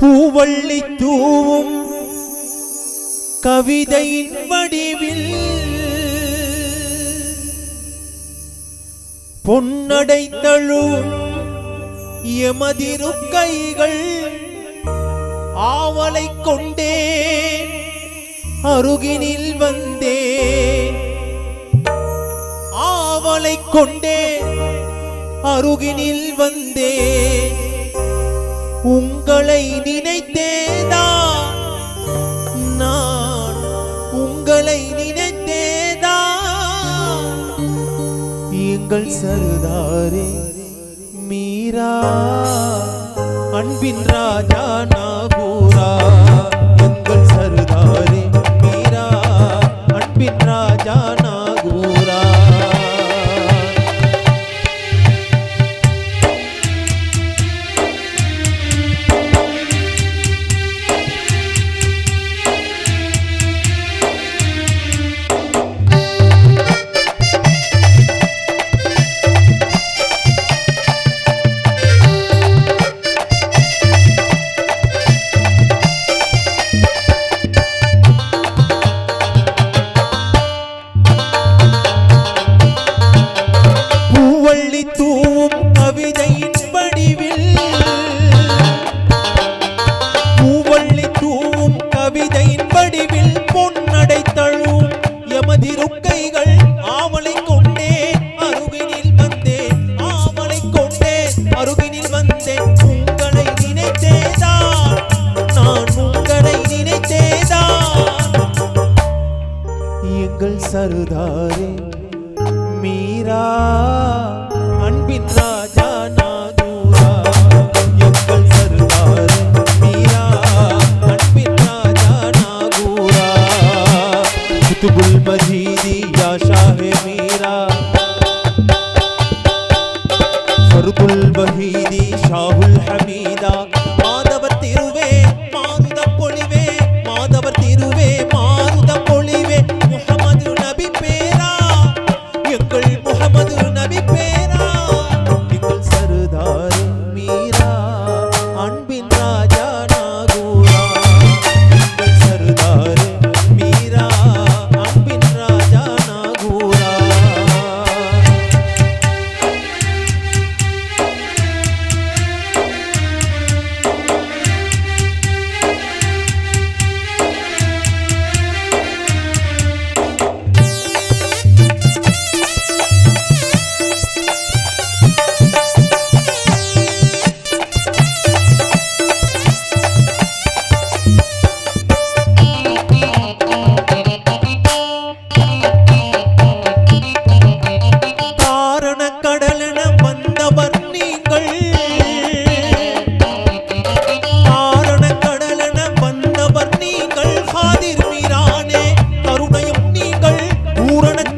பூவள்ளி தூவும் கவிதையின் வடிவில் பொன்னடை தழுவும் எமதிரு கைகள் ஆவலை கொண்டே அருகினில் வந்தே ஆவலை கொண்டே அருகினில் வந்தே உங்களை நினைத்தேதா? நான் உங்களை நினைத்தேதா? எங்கள் சருதாரே மீரா அன்பின் ராஜா நாகூரா. மீரா அன்பின் ராஜா நாதூரா. எங்கள் சருதாரே மீரா அன்பின் ராஜா நாகூரா குத்துபுல் மஜீதி யா ஷாஹே மீரா. ஃபர்துல் வஹீதி ஷாஹுல் ஹமீதா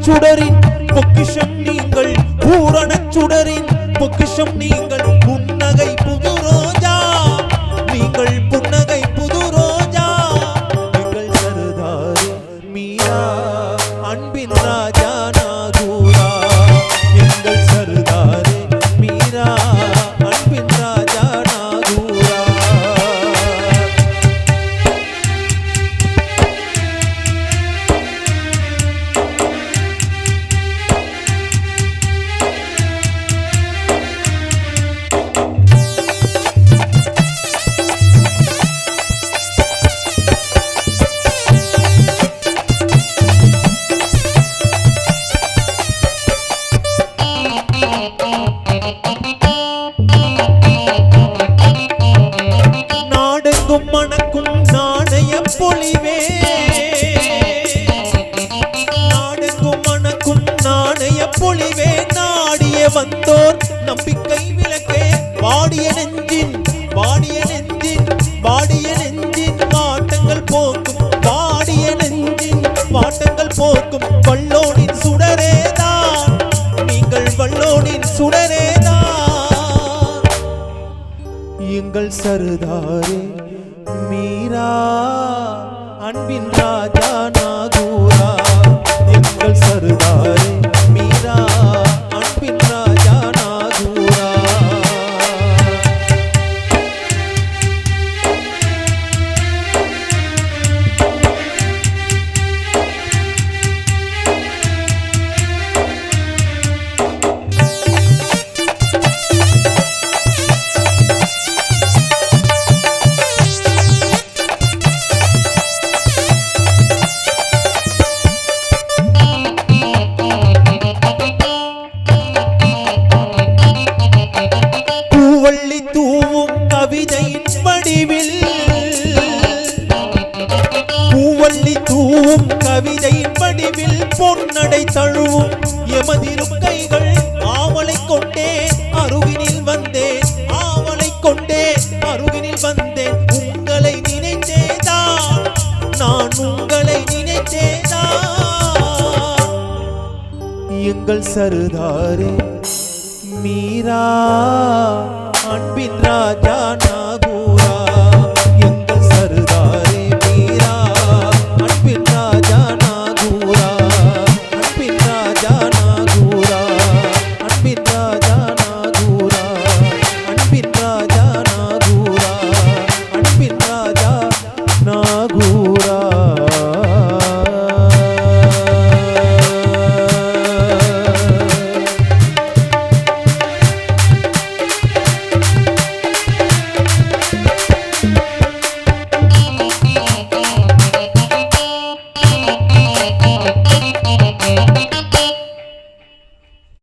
சுடரின் நாடெங்கும் மணக்கும் நாணய பொழிவே. நாடெங்கும் மணக்கும் நாணய பொழிவே. நாடிய வந்தோர் சருதாரே. மீரா அன்பின் ராஜா நாகூரா. எங்கள் சருதாரே. நடை தழுவும் எமதிரு கைகள். ஆவலை கொண்டே அருகினில் வந்தேன். ஆவலை கொண்டே அருகினில் வந்தேன். உங்களை நினைத்தேதா? நான் உங்களை நினைத்தேதா? எங்கள் சருதாரே மீரா அன்பின் ராஜா நான்